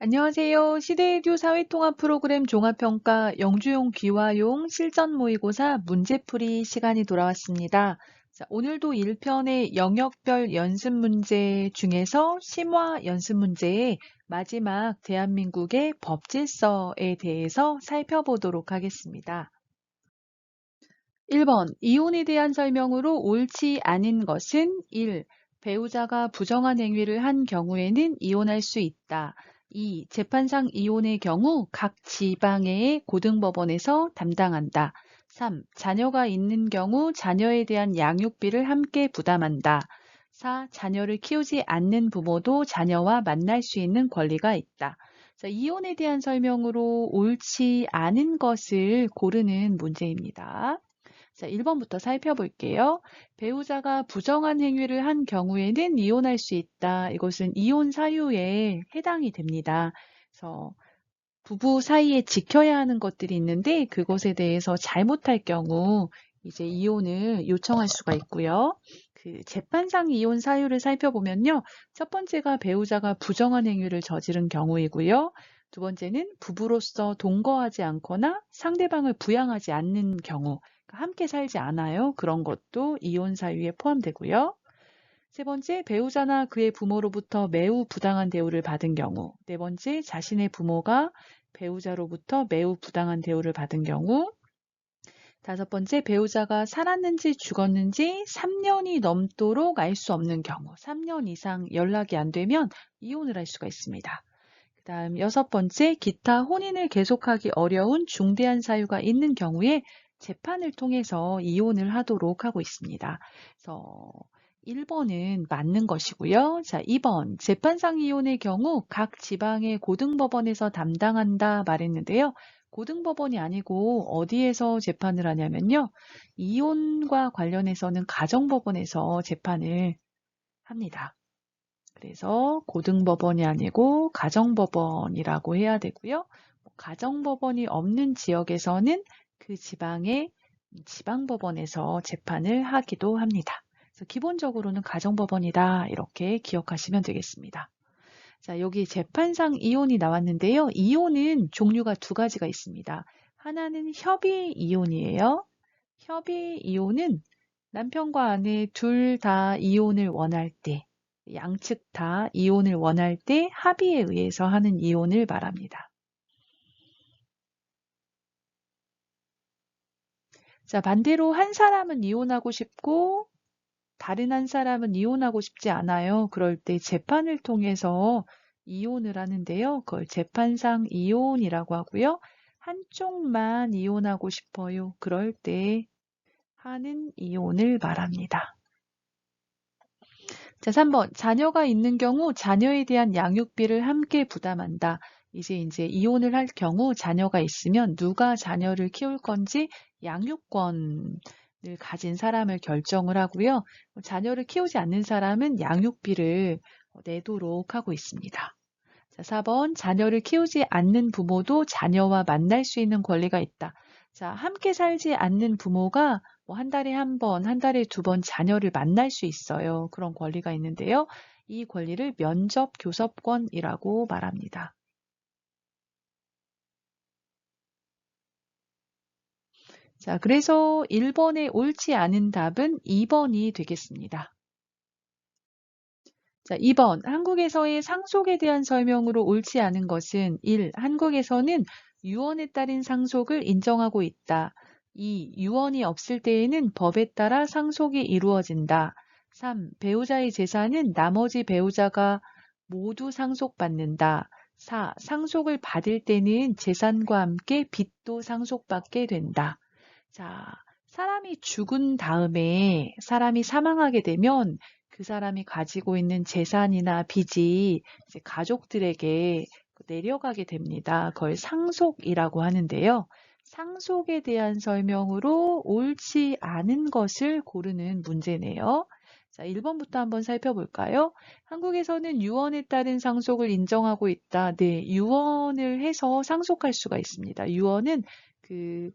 안녕하세요. 시대에듀 사회통합 프로그램 종합평가 영주용 귀화용 실전 모의고사 문제풀이 시간이 돌아왔습니다. 자, 오늘도 1편의 영역별 연습 문제 중에서 심화 연습 문제의 마지막 대한민국의 법질서에 대해서 살펴보도록 하겠습니다. 1번 이혼에 대한 설명으로 옳지 않은 것은 1. 배우자가 부정한 행위를 한 경우에는 이혼할 수 있다. 2. 재판상 이혼의 경우 각 지방의 고등법원에서 담당한다. 3. 자녀가 있는 경우 자녀에 대한 양육비를 함께 부담한다. 4. 자녀를 키우지 않는 부모도 자녀와 만날 수 있는 권리가 있다. 자, 이혼에 대한 설명으로 옳지 않은 것을 고르는 문제입니다. 자, 1번부터 살펴볼게요. 배우자가 부정한 행위를 한 경우에는 이혼할 수 있다. 이것은 이혼 사유에 해당이 됩니다. 그래서 부부 사이에 지켜야 하는 것들이 있는데 그것에 대해서 잘못할 경우 이제 이혼을 요청할 수가 있고요. 그 재판상 이혼 사유를 살펴보면요. 첫 번째가 배우자가 부정한 행위를 저지른 경우이고요. 두 번째는 부부로서 동거하지 않거나 상대방을 부양하지 않는 경우. 함께 살지 않아요. 그런 것도 이혼 사유에 포함되고요. 세 번째, 배우자나 그의 부모로부터 매우 부당한 대우를 받은 경우. 네 번째, 자신의 부모가 배우자로부터 매우 부당한 대우를 받은 경우. 다섯 번째, 배우자가 살았는지 죽었는지 3년이 넘도록 알 수 없는 경우. 3년 이상 연락이 안 되면 이혼을 할 수가 있습니다. 그 다음 여섯 번째, 기타 혼인을 계속하기 어려운 중대한 사유가 있는 경우에 재판을 통해서 이혼을 하도록 하고 있습니다. 그래서 1번은 맞는 것이고요. 자, 2번 재판상 이혼의 경우 각 지방의 고등법원에서 담당한다 말했는데요. 고등법원이 아니고 어디에서 재판을 하냐면요. 이혼과 관련해서는 가정법원에서 재판을 합니다. 그래서 고등법원이 아니고 가정법원이라고 해야 되고요. 가정법원이 없는 지역에서는 그 지방의 지방법원에서 재판을 하기도 합니다. 그래서 기본적으로는 가정법원이다 이렇게 기억하시면 되겠습니다. 자, 여기 재판상 이혼이 나왔는데요. 이혼은 종류가 두 가지가 있습니다. 하나는 협의 이혼이에요. 협의 이혼은 남편과 아내 둘 다 이혼을 원할 때, 양측 다 이혼을 원할 때 합의에 의해서 하는 이혼을 말합니다. 자, 반대로 한 사람은 이혼하고 싶고 다른 한 사람은 이혼하고 싶지 않아요. 그럴 때 재판을 통해서 이혼을 하는데요. 그걸 재판상 이혼이라고 하고요. 한쪽만 이혼하고 싶어요. 그럴 때 하는 이혼을 말합니다. 자, 3번. 자녀가 있는 경우 자녀에 대한 양육비를 함께 부담한다. 이제 이제 이혼을 할 경우 자녀가 있으면 누가 자녀를 키울 건지 양육권을 가진 사람을 결정을 하고요. 자녀를 키우지 않는 사람은 양육비를 내도록 하고 있습니다. 자, 4번 자녀를 키우지 않는 부모도 자녀와 만날 수 있는 권리가 있다. 자, 함께 살지 않는 부모가 뭐 한 달에 한 번, 한 달에 두 번 자녀를 만날 수 있어요. 그런 권리가 있는데요. 이 권리를 면접 교섭권이라고 말합니다. 자, 그래서 1번에 옳지 않은 답은 2번이 되겠습니다. 자, 2번. 한국에서의 상속에 대한 설명으로 옳지 않은 것은 1. 한국에서는 유언에 따른 상속을 인정하고 있다. 2. 유언이 없을 때에는 법에 따라 상속이 이루어진다. 3. 배우자의 재산은 나머지 배우자가 모두 상속받는다. 4. 상속을 받을 때는 재산과 함께 빚도 상속받게 된다. 자, 사람이 죽은 다음에 사람이 사망하게 되면 그 사람이 가지고 있는 재산이나 빚이 가족들에게 내려가게 됩니다. 그걸 상속이라고 하는데요. 상속에 대한 설명으로 옳지 않은 것을 고르는 문제네요. 자, 1번부터 한번 살펴볼까요? 한국에서는 유언에 따른 상속을 인정하고 있다. 네, 유언을 해서 상속할 수가 있습니다. 유언은 그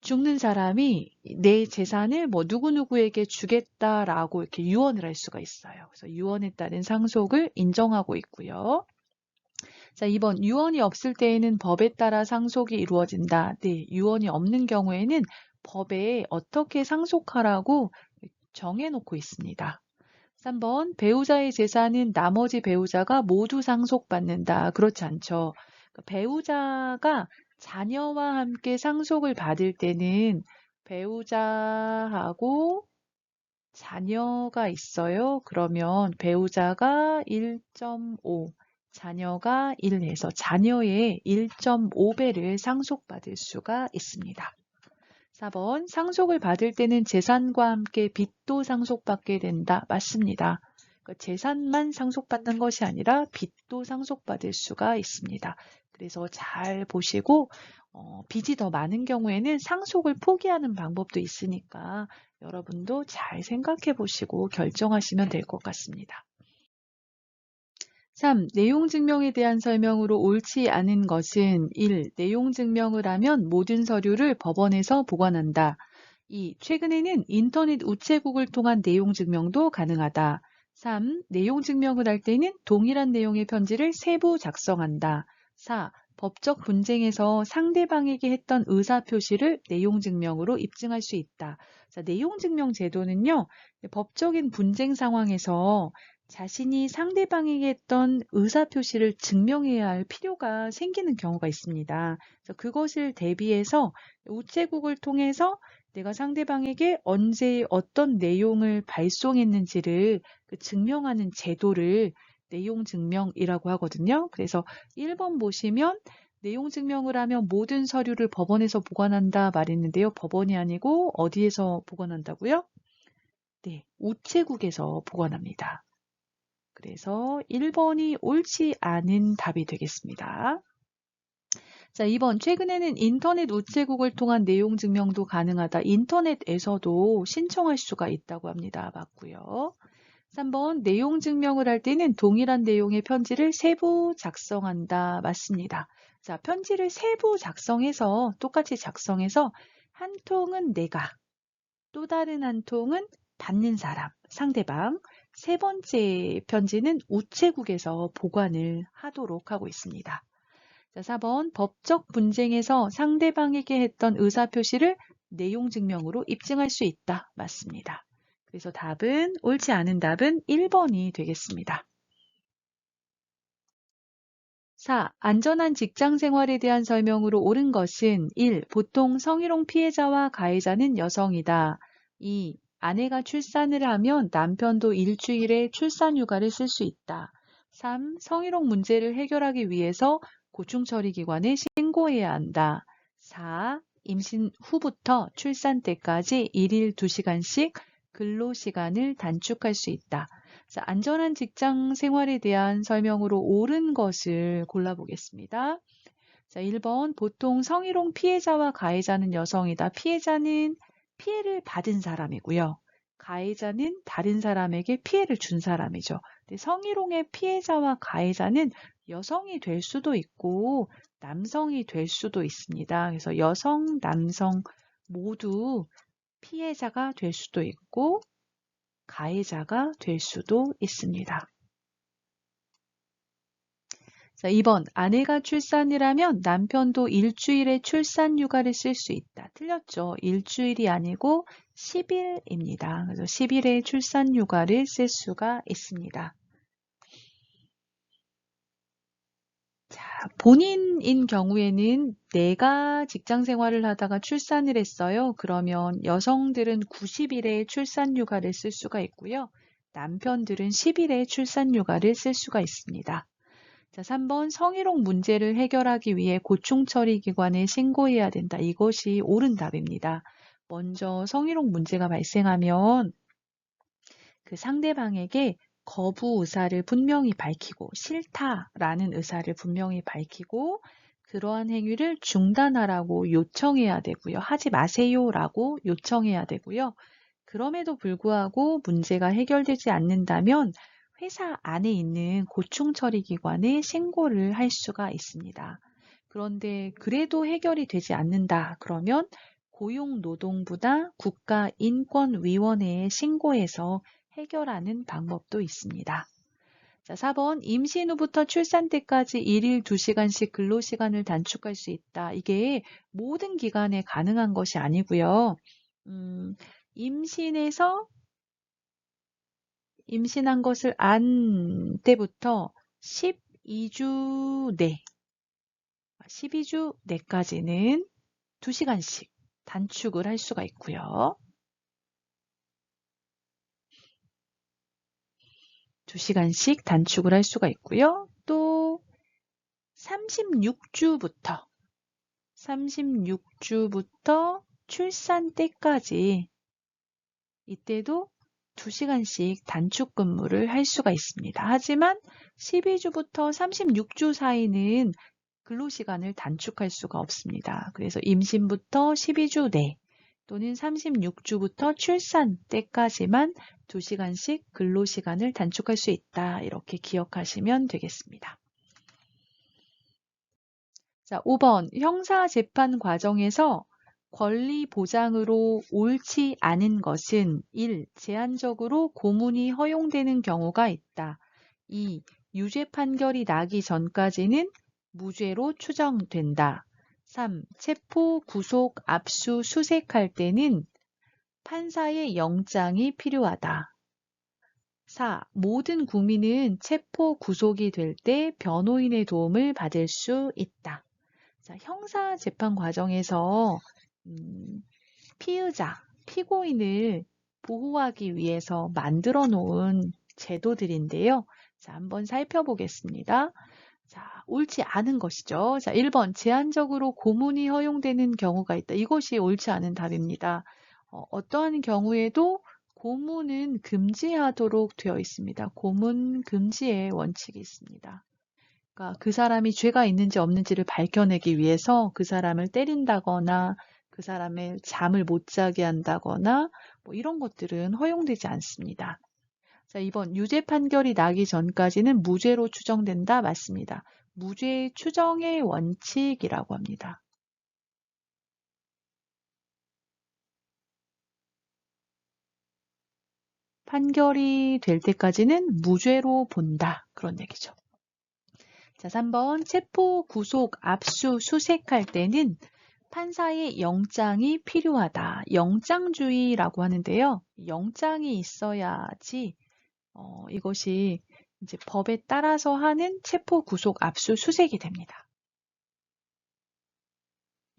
죽는 사람이 내 재산을 뭐 누구누구에게 주겠다라고 이렇게 유언을 할 수가 있어요. 그래서 유언에 따른 상속을 인정하고 있고요. 자, 2번 유언이 없을 때에는 법에 따라 상속이 이루어진다. 네, 유언이 없는 경우에는 법에 어떻게 상속하라고 정해놓고 있습니다. 3번 배우자의 재산은 나머지 배우자가 모두 상속받는다. 그렇지 않죠. 그러니까 배우자가 자녀와 함께 상속을 받을 때는 배우자하고 자녀가 있어요. 그러면 배우자가 1.5, 자녀가 1 해서 자녀의 1.5배를 상속받을 수가 있습니다. 4번 상속을 받을 때는 재산과 함께 빚도 상속받게 된다. 맞습니다. 그러니까 재산만 상속받는 것이 아니라 빚도 상속받을 수가 있습니다. 그래서 잘 보시고 어, 빚이 더 많은 경우에는 상속을 포기하는 방법도 있으니까 여러분도 잘 생각해 보시고 결정하시면 될 것 같습니다. 3. 내용 증명에 대한 설명으로 옳지 않은 것은 1. 내용 증명을 하면 모든 서류를 법원에서 보관한다. 2. 최근에는 인터넷 우체국을 통한 내용 증명도 가능하다. 3. 내용 증명을 할 때는 동일한 내용의 편지를 세부 작성한다. 4. 법적 분쟁에서 상대방에게 했던 의사표시를 내용 증명으로 입증할 수 있다. 자, 내용 증명 제도는요, 법적인 분쟁 상황에서 자신이 상대방에게 했던 의사표시를 증명해야 할 필요가 생기는 경우가 있습니다. 그것을 대비해서 우체국을 통해서 내가 상대방에게 언제 어떤 내용을 발송했는지를 그 증명하는 제도를 내용 증명이라고 하거든요. 그래서 1번 보시면 내용 증명을 하면 모든 서류를 법원에서 보관한다 말했는데요. 법원이 아니고 어디에서 보관한다고요? 네, 우체국에서 보관합니다. 그래서 1번이 옳지 않은 답이 되겠습니다. 자, 2번. 최근에는 인터넷 우체국을 통한 내용 증명도 가능하다. 인터넷에서도 신청할 수가 있다고 합니다. 맞고요. 3번. 내용 증명을 할 때는 동일한 내용의 편지를 세부 작성한다. 맞습니다. 자, 편지를 세부 작성해서 똑같이 작성해서 한 통은 내가 또 다른 한 통은 받는 사람, 상대방, 세 번째 편지는 우체국에서 보관을 하도록 하고 있습니다. 자, 4번 법적 분쟁에서 상대방에게 했던 의사표시를 내용 증명으로 입증할 수 있다. 맞습니다. 그래서 답은 옳지 않은 답은 1번이 되겠습니다. 4. 안전한 직장 생활에 대한 설명으로 옳은 것은 1. 보통 성희롱 피해자와 가해자는 여성이다. 2. 아내가 출산을 하면 남편도 일주일에 출산 휴가를 쓸 수 있다. 3. 성희롱 문제를 해결하기 위해서 고충 처리 기관에 신고해야 한다. 4. 임신 후부터 출산 때까지 1일 2시간씩 근로시간을 단축할 수 있다. 자, 안전한 직장 생활에 대한 설명으로 옳은 것을 골라보겠습니다. 자, 1번 보통 성희롱 피해자와 가해자는 여성이다. 피해자는 피해를 받은 사람이고요. 가해자는 다른 사람에게 피해를 준 사람이죠. 성희롱의 피해자와 가해자는 여성이 될 수도 있고 남성이 될 수도 있습니다. 그래서 여성, 남성 모두 피해자가 될 수도 있고 가해자가 될 수도 있습니다. 자, 2번. 아내가 출산을 하면 남편도 일주일에 출산 휴가를 쓸 수 있다. 틀렸죠. 일주일이 아니고 10일입니다. 그래서 10일의 출산 휴가를 쓸 수가 있습니다. 본인인 경우에는 내가 직장 생활을 하다가 출산을 했어요. 그러면 여성들은 90일의 출산 휴가를 쓸 수가 있고요. 남편들은 10일의 출산 휴가를 쓸 수가 있습니다. 자, 3번 성희롱 문제를 해결하기 위해 고충 처리 기관에 신고해야 된다. 이것이 옳은 답입니다. 먼저 성희롱 문제가 발생하면 그 상대방에게 거부 의사를 분명히 밝히고 싫다라는 의사를 분명히 밝히고 그러한 행위를 중단하라고 요청해야 되고요. 하지 마세요라고 요청해야 되고요. 그럼에도 불구하고 문제가 해결되지 않는다면 회사 안에 있는 고충 처리 기관에 신고를 할 수가 있습니다. 그런데 그래도 해결이 되지 않는다. 그러면 고용노동부나 국가인권위원회에 신고해서 해결하는 방법도 있습니다. 자, 4번 임신 후부터 출산 때까지 1일 2시간씩 근로시간을 단축할 수 있다. 이게 모든 기간에 가능한 것이 아니고요. 음, 임신해서 임신한 것을 안 때부터 12주 내 12주 내까지는 2시간씩 단축을 할 수가 있고요. 2시간씩 단축을 할 수가 있고요. 또 36주부터 36주부터 출산 때까지 이때도 2시간씩 단축 근무를 할 수가 있습니다. 하지만 12주부터 36주 사이는 근로시간을 단축할 수가 없습니다. 그래서 임신부터 12주 내 또는 36주부터 출산 때까지만 2시간씩 근로시간을 단축할 수 있다. 이렇게 기억하시면 되겠습니다. 자, 5번 형사 재판 과정에서 권리 보장으로 옳지 않은 것은 1. 제한적으로 고문이 허용되는 경우가 있다. 2. 유죄 판결이 나기 전까지는 무죄로 추정된다. 3. 체포, 구속, 압수, 수색할 때는 판사의 영장이 필요하다. 4. 모든 국민은 체포, 구속이 될 때 변호인의 도움을 받을 수 있다. 자, 형사 재판 과정에서 음, 피의자, 피고인을 보호하기 위해서 만들어 놓은 제도들인데요. 자, 한번 살펴보겠습니다. 자, 옳지 않은 것이죠. 자, 1번 제한적으로 고문이 허용되는 경우가 있다. 이것이 옳지 않은 답입니다. 어, 떠한 경우에도 고문은 금지하도록 되어 있습니다. 고문 금지의 원칙이 있습니다. 그러니까 그 사람이 죄가 있는지 없는지를 밝혀내기 위해서 그 사람을 때린다거나 그 사람의 잠을 못 자게 한다거나 뭐 이런 것들은 허용되지 않습니다. 자, 2번 유죄 판결이 나기 전까지는 무죄로 추정된다. 맞습니다. 무죄 추정의 원칙이라고 합니다. 판결이 될 때까지는 무죄로 본다. 그런 얘기죠. 자, 3번 체포, 구속, 압수, 수색할 때는 판사의 영장이 필요하다. 영장주의라고 하는데요. 영장이 있어야지 어, 이것이 이제 법에 따라서 하는 체포, 구속, 압수, 수색이 됩니다.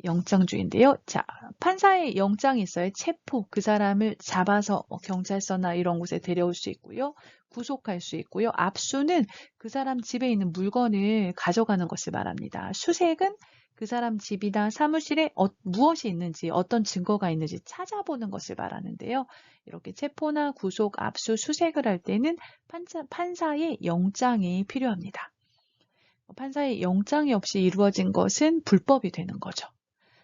영장주의인데요. 자, 판사의 영장이 있어요. 체포, 그 사람을 잡아서 뭐 경찰서나 이런 곳에 데려올 수 있고요. 구속할 수 있고요. 압수는 그 사람 집에 있는 물건을 가져가는 것을 말합니다. 수색은 그 사람 집이나 사무실에 어, 무엇이 있는지 어떤 증거가 있는지 찾아보는 것을 말하는데요. 이렇게 체포나 구속, 압수, 수색을 할 때는 판사, 판사의 영장이 필요합니다. 판사의 영장이 없이 이루어진 것은 불법이 되는 거죠.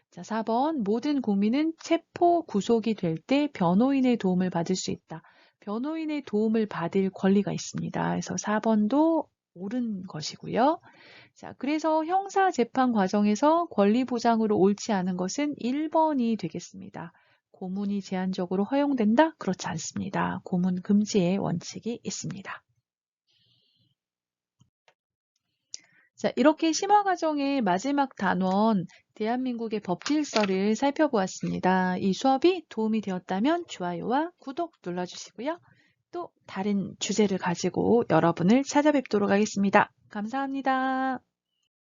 자, 4번 모든 국민은 체포 구속이 될 때 변호인의 도움을 받을 수 있다. 변호인의 도움을 받을 권리가 있습니다. 그래서 4번도 옳은 것이고요. 자, 그래서 형사 재판 과정에서 권리 보장으로 옳지 않은 것은 1번이 되겠습니다. 고문이 제한적으로 허용된다? 그렇지 않습니다. 고문 금지의 원칙이 있습니다. 자, 이렇게 심화 과정의 마지막 단원 대한민국의 법 질서를 살펴보았습니다. 이 수업이 도움이 되었다면 좋아요와 구독 눌러주시고요. 또 다른 주제를 가지고 여러분을 찾아뵙도록 하겠습니다. 감사합니다.